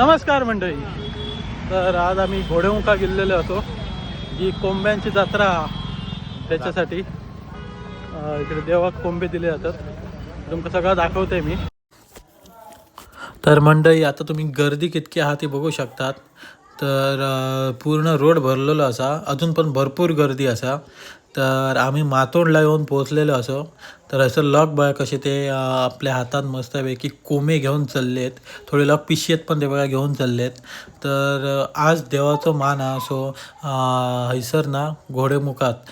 नमस्कार मंडळी. तर आज आम्ही घोडेमुखा गेलेलो होतो जी कोंब्यांची जत्रा त्याच्यासाठी. इकडे देवाक कोंबे दिले जातात. तुमका सगळं दाखवते मी. तर मंडळी आता तुम्ही गर्दी कितकी आहात ती बघू शकतात. तर पूर्ण रोड भरलेलो असा. अजून पण भरपूर गर्दी असा. तर आम्ही मातोंडला येऊन पोचलेलो असो. तर असं लॉक बघा कसे ते आपल्या हातात मस्तपैकी कोमे घेऊन चाललेत. थोडे लॉक पिशेत पण ते बघा घेऊन चाललेत. तर आज देवाचं मान हा असो हैसर ना घोडेमुखात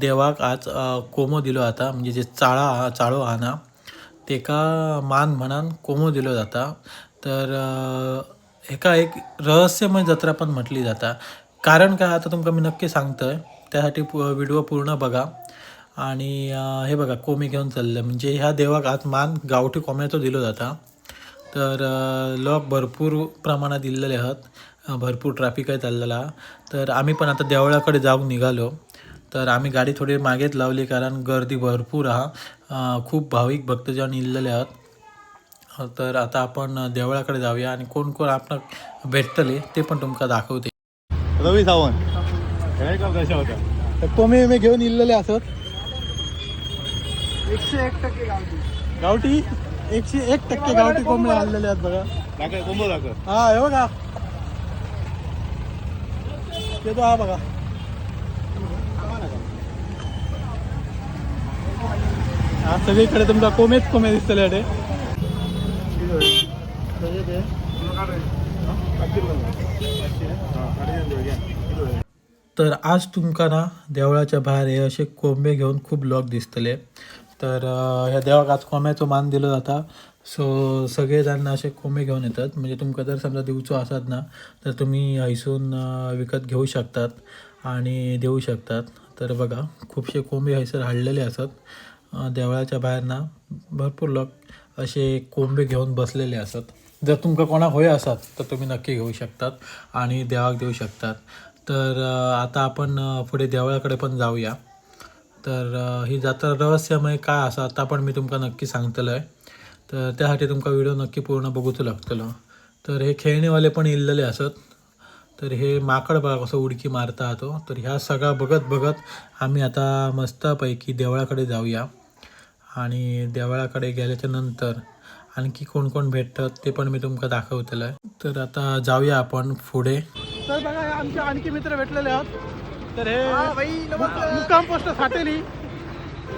देवाक आज कोमो दिलो आता म्हणजे जे चाळा चाळो हा ना तेका मान म्हणान कोमो दिलो जाता. तर हेका एका एक रहस्यमय जत्रा पण म्हटली जाता. कारण काय आता तुमका मी नक्की सांगतोय त्यासाठी व्हिडिओ पूर्ण बघा. आणि हे बघा कोमी घेऊन चाललं. म्हणजे ह्या देवाक आज मान गावठी कोंब्याचो दिलो जाता. तर लोक भरपूर प्रमाणात दिलेले आहात भरपूर ट्रॅफिक आहे चाललेला. तर आम्ही पण आता देवळाकडे जाऊन निघालो. तर आम्ही गाडी थोडी मागेच लावली कारण गर्दी भरपूर हा. खूप भाविक भक्तजन इल्लेले आहात तर आता आपण देवळाकडे जाऊया आणि कोण कोण आपण भेटतले ते पण तुमका दाखवते. रवी सावंत. होत्या तर कोमे मी घेऊन इल्लेले असत. एकशे एक टक्के गावठी. गावठी? एकशे एक टक्के गावठी कोंबडे. आणलेले आहेत बघा. दाखव कोंबो दाखव. हा हे बघा. ते तो हा बघा. हा सगळीकडे तुमचा कोमेच कोमे दिसतले अडे तर आज तुमका ना देवळाच्या बाहेर हे असे कोंबे घेऊन खूप लोक दिसतले. तर ह्या देवाक आज कोंब्याचो मान दिलो जाता. सो सगळेजण असे कोंबे घेऊन येतात. म्हणजे तुमका जर समजा दिवचो असत ना तर तुम्ही हैसून विकत घेऊ शकतात आणि देऊ शकतात. तर बघा खूपशे कोंबे हैसर हाडलेले असत. देवळाच्या बाहेर ना भरपूर लोक असे कोंबे घेऊन बसलेले असत. जर तुमका कोणा होय असत तर तुम्ही नक्की घेऊ शकतात आणि देवाक देऊ शकतात. तर आता आपण पुढे देवळाकडे पण जाऊया. तर ही जत्रा रहस्यमय काय असा आता पण मी तुमका नक्की सांगतलो आहे तर त्यासाठी तुमका व्हिडिओ नक्की पूर्ण बघूचो लागतलो. तर हे खेळणेवाले पण इल्लेले असत. तर हे माकड बघा कसं उडकी मारता तो. तर ह्या सगळा बघत बघत आम्ही आता मस्तपैकी देवळाकडे जाऊया. आणि देवळाकडे गेल्याच्यानंतर आणखी कोण कोण भेटतात ते पण मी तुमका दाखवतलं आहे तर आता जाऊया आपण पुढे. तर बघा आमचे आणखी मित्र भेटलेले आहोत. तर हे मुक्काम पोस्ट साठेली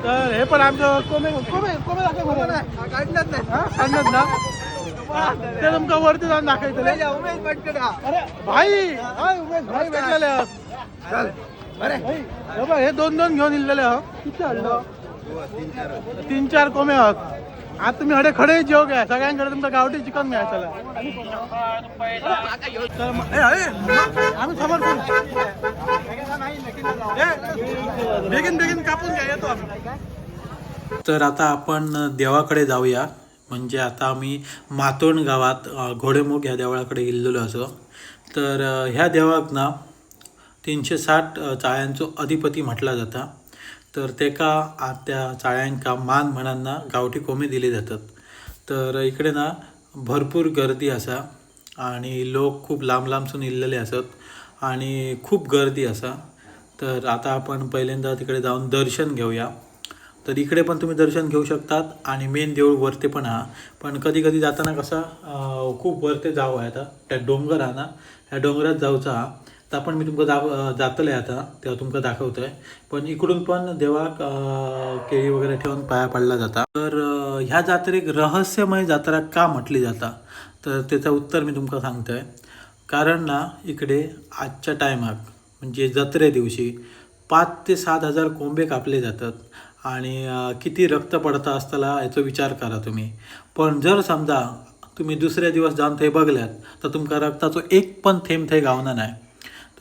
तर हे पण आमचं कोमे कोमे कोमे दाखव. काढणार नाही ना? ते तुमका वरती जाऊन दाखवतले उमेश. अरे भाई! हाय उमेश भाई भेटलेले अरे हे दोन दोन घेऊन इलेले आहोत. किती आणलं? तीन चार कोमे आहोत. आता तुम्ही हडे खडे जेव घ्या सगळ्यांकडे तुमचं गावठी चिकन घ्या चला. आम्ही समोर बेगीन बेगीन कापून घ्या येतो आम्ही. तर आता आपण देवाकडे जाऊया. म्हणजे आता आम्ही मातोंड गावात घोडेमुख ह्या देवळाकडे गेलेलो असो. तर ह्या देवाक ना तीनशे साठ चाळ्यांचो अधिपती म्हटला जाता. तर तेका त्या चाळ्यांका मान म्हणांना गावठी कोंबे दिले जातात. तर इकडे ना भरपूर गर्दी असा आणि लोक खूप लांब लांबसून इल्लेले असत आणि खूप गर्दी असा. तर आता आपण पहिल्यांदा तिकडे जाऊन दर्शन घेऊया. तर इकडे पण तुम्ही दर्शन घेऊ शकतात आणि मेन देऊळ वरते पण हा. पण कधी कधी जाताना कसा खूप वरते जावं आहे आता. त्या डोंगर हा ना ह्या डोंगरात जाऊचा हा. तर आपण मी तुमकां दाव जातले आता तेव्हा तुमकां दाखवतोय. पण इकडून पण देवाक केळी वगैरे ठेवून पाया पडला जाता. तर ह्या जात्रेक रहस्यमय जात्रा का म्हटली जाता? तर त्याचं उत्तर मी तुमकां सांगतोय. कारण ना इकडे आजच्या टायमाक म्हणजे जत्रे दिवशी पाच ते सात हजार कोंबे कापले जातात. आणि किती रक्त पडता असताना याचा विचार करा तुम्ही. पण जर समजा तुम्ही दुसऱ्या दिवस जाऊन थंय बघल्यात तर तुमका रक्ताचो एक पण थेंब थंय गावना नाही.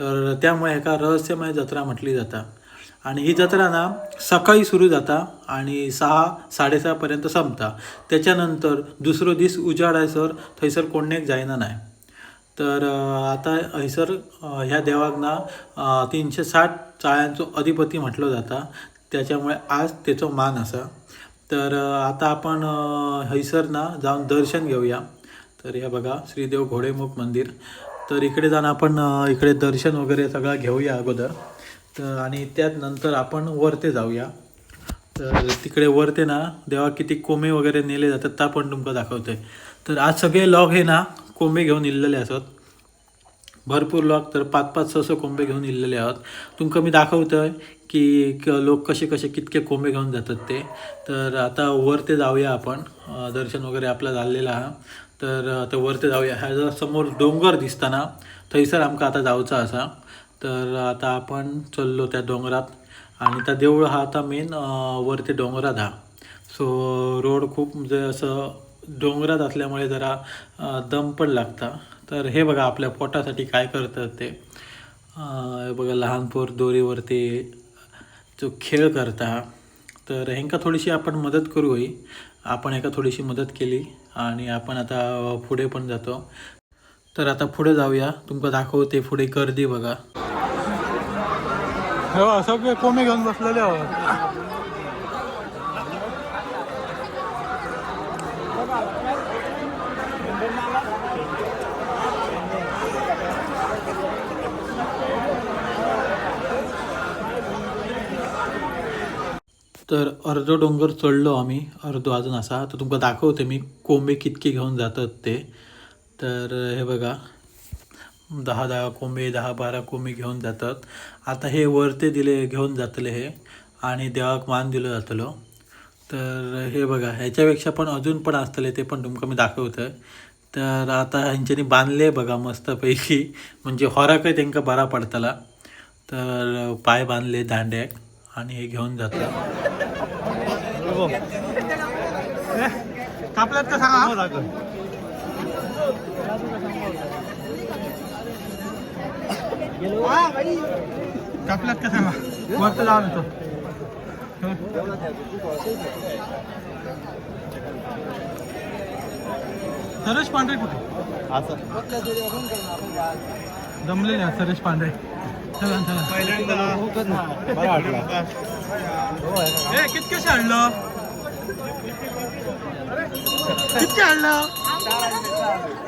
तर त्यामुळे एका रहस्यमय जत्रा म्हटली जाता. आणि ही जत्रा ना सकाळी सुरू जाता आणि सहा साडेसहापर्यंत संपता. त्याच्यानंतर दुसरो दीस उजाडायसर थंयसर कोणेक जायना नाही तर आता हयसर ह्या देवाक ना तीनशे साठ चाळ्यांचो अधिपती म्हटलं जाता. त्याच्यामुळे आज त्याचो मान असा तर आता आपण हयसर ना जाऊन दर्शन घेऊया. तर हे बघा श्रीदेव घोडेमुख मंदिर. तर इकडे जाणं आपण इकडे दर्शन वगैरे सगळं घेऊया अगोदर. तर आणि त्यानंतर आपण वरते जाऊया. तर तिकडे वरते ना देवा किती कोंबे वगैरे नेले जातात ता पण तुमका दाखवते तर आज सगळे लॉग हे ना कोंबे घेऊन इल्लेले असत. भरपूर लोक तर पाच पाच सहा सहा कोंबे घेऊन इल्लेले आहोत. तुमका मी दाखवतोय की क- लोक कसे कसे कितके कोंबे घेऊन जातात ते. तर आता वर ते जाऊया आपण. दर्शन वगैरे आपलं झालेलं आहे. तर आता वरती जाऊया. ह्या जर समोर डोंगर दिसताना थंयसर आमकां आता जाऊचा असा. तर आता आपण चल्लो त्या डोंगरात आणि त्या देऊळ हा आता मेन वरती डोंगरात हा. सो रोड खूप म्हणजे असं डोंगरात असल्यामुळे जरा दम पण लागता. तर हे बघा आपल्या पोटासाठी काय करतात ते. बघा लहान पोर दोरीवरती जो खेळ करता. तर ह्यांका थोडीशी आपण मदत करू होई आपण एका थोडीशी मदत केली आणि आपण आता पुढे पण जातो. तर आता पुढे जाऊया. तुमका दाखवते पुढे गर्दी बघा. हो सगळे कमी घेऊन बसलेले आहोत. तर अर्धो डोंगर चढलो आम्ही अर्धो अजून असा. तर तुमका दाखवते मी कोंबे कितके घेऊन जातात ते. तर हे बघा दहा दहा कोंबे दहा बारा कोंबे घेऊन जातात. आता हे वरते दिले घेऊन जातले हे आणि देवाक मान दिलं जातलो. तर हे बघा ह्याच्यापेक्षा पण अजून पण असतले ते पण तुमका मी दाखवतं. तर आता ह्यांच्यानी बांधले बघा मस्तपैकी म्हणजे होराकय त्यांका बरा पडतला. तर पाय बांधले दांड्याक. आणि हे घेऊन जातात कापल्यात का सांगा? कापल्यात का सांगा? वरती जाऊन येतो सरेश पांढरे कुठे? असं जमलेले आहेत सरेश पांढरे. चला हाडलो ए कितकेशे कितके हाडलो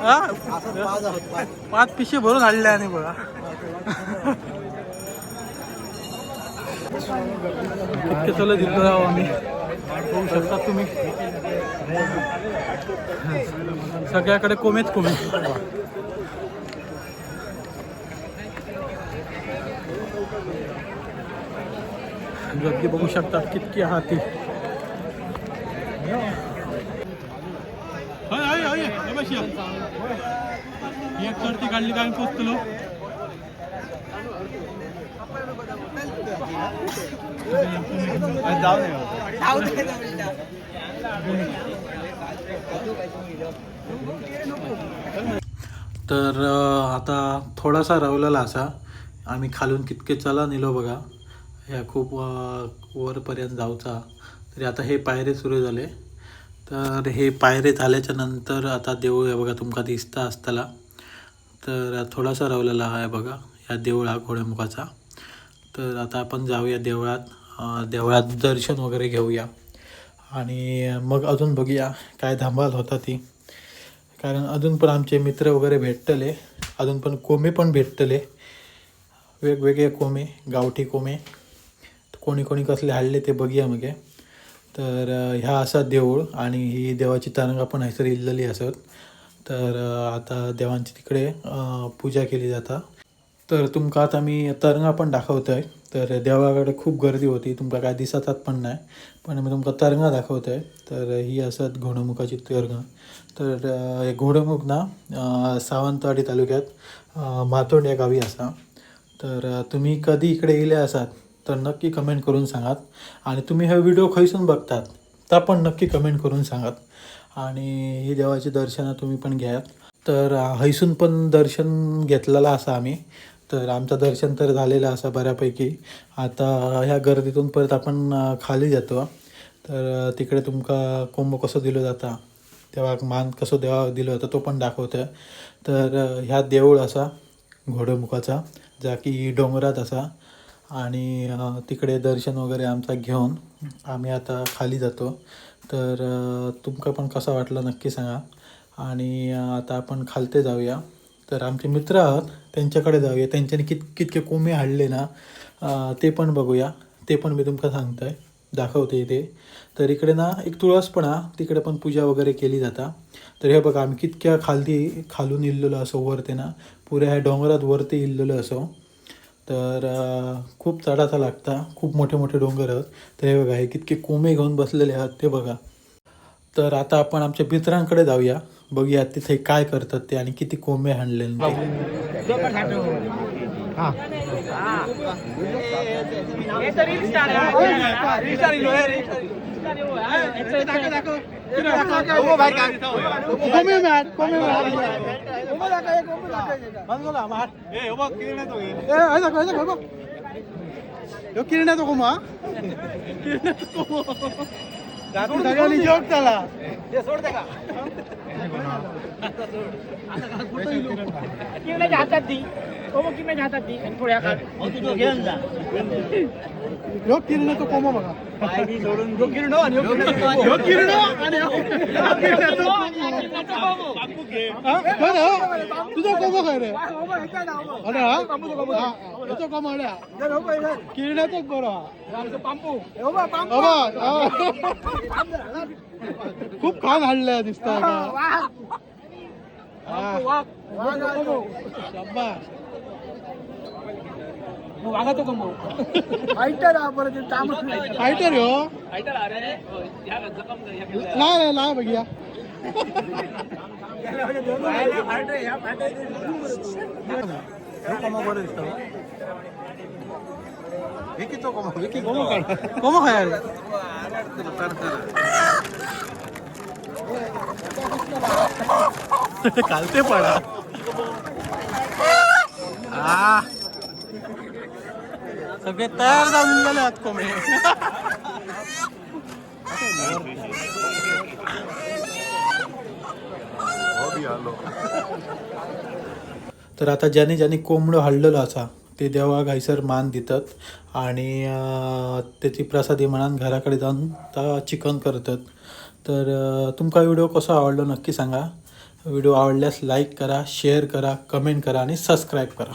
हा? पाच पिशे भरून हाडले आणि बघा कितके चल दिलो राव आम्ही बघू शकता तुम्ही सगळ्याकडे कोमेच कोमे गर्दी बघू शकतात कितकी हाती. एक करती काढली काय पोचतलो. तर आता थोडासा रवलेला असा. आम्ही खालून कितके चला नेलो बघा. ह्या खूप वरपर्यंत जाऊचा. तरी आता हे पायरे सुरू झाले. तर हे पायरे झाल्याच्यानंतर आता देऊळ आहे बघा तुमका दिसता असताना तर थोडासा रवलेला आहे बघा या देऊळ हा घोडेमुखाचा. तर आता आपण जाऊया देवळात. देवळात दर्शन वगैरे घेऊया. आणि मग अजून बघूया काय धांबाल होता ती. कारण अजून पण आमचे मित्र वगैरे भेटतले. अजून पण कोमे पण भेटतले. वेगवेगळे कोमे गावठी कोमे कोणी कोणी कसले हाडले ते बघूया मगे तर ह्या असा देऊळ आणि ही देवाची तरंगा पण हयसर इल्लेली असत. तर आता देवांची तिकडे पूजा केली जाता. तर तुमका आता मी तरंगा पण दाखवतोय. तर देवाकडे खूप गर्दी होती तुमका काय दिसतात पण नाही. पण मी तुमका तरंगा दाखवतोय. तर ही असत घोडमुखाची तरंगा. तर घोडमुख ना सावंतवाडी तालुक्यात मातोंड या गावी असा. तर तुम्ही कधी इकडे येले असात तर नक्की कमेंट करून सांगात. आणि तुम्ही हे व्हिडिओ खैसून बघतात तर पण नक्की कमेंट करून सांगात. आणि ही देवाची दर्शनं तुम्ही पण घ्यात. तर हैसून पण दर्शन घेतलेलं असं आम्ही. तर आमचं दर्शन तर झालेलं असं बऱ्यापैकी. आता ह्या गर्दीतून परत आपण खाली जातो. तर तिकडे तुमका कुंभ कसं दिलं जाता तेव्हा मान कसं देवा दिलं होतं तो पण दाखवतं. तर ह्या देऊळ असा घोडेमुखाचा जा की डोंगरात असा. आणि तिकडे दर्शन वगैरे आमचा घेऊन आम्ही आता खाली जातो. तर तुमका पण कसा वाटला नक्की सांगा. आणि आता आपण खालते जाऊया. तर आमचे मित्र आहात त्यांच्याकडे जाऊया. त्यांच्याने कित कितके कोंबे हाडले ना ते पण बघूया. ते पण मी तुमका सांगतोय. दाखवते इथे तर इकडे ना एक तुळस पण हा तिकडे पण पूजा वगैरे केली जाता. तर हे बघा आम्ही कितक्या खालती खालून इल्लेलो असो वरते ना पुऱ्या ह्या डोंगरात वरती इल्लेलो असो. तर खूप चढाचा लागता खूप मोठे मोठे डोंगर आहेत. तर हे बघा हे कितके कोमे घेऊन बसलेले आहात ते बघा. तर आता आपण आमच्या मित्रांकडे जाऊया. बघूया तिथे काय करतात ते आणि किती कोंबे हाणले. ते कोमे मॅट कोमे मॅट कोमे दाखव कोमे दाखव बांधला माठ हो बघ किती नाही तो हे हे कोमा कोमा रात्री सगळ्यांनी जोक झाला किरण्याच्या हातात दी. हो मग किरण्याच्या हातात दी आणि थोड्या काळ तू घेऊन जा. ह्यो किरण्याचो कोमा बघा. किरण आणि ह्यो किरण. किरण आणि ह्यो किरण्याचो हा? खरं हो? तुझा कोमा काय रे? हा? हा, ह्याचो कोमा अड्या किरण्याचोच बरो हा बाबा, हा. खूप खान हाडले दिसता वाघाचं फायटर हो? नाही नाही नाही. बघूया. विकीचो कोमा विकी कोमा काढ कोमा खाय रे कालते पडा आ सगळे तयार जाऊन गेले आहेत तर आता ज्याने ज्याने कोंबडं हाडलेलं असा ते देवा गायसर मान दितात आणि त्याची प्रसादी म्हणान घराकडे जाऊन ता चिकन करतात. तर तुमका व्हिडिओ कसो आवडलो नक्की सांगा. व्हिडिओ आवडल्यास लाईक करा शेअर करा कमेंट करा आणि सबस्क्राईब करा.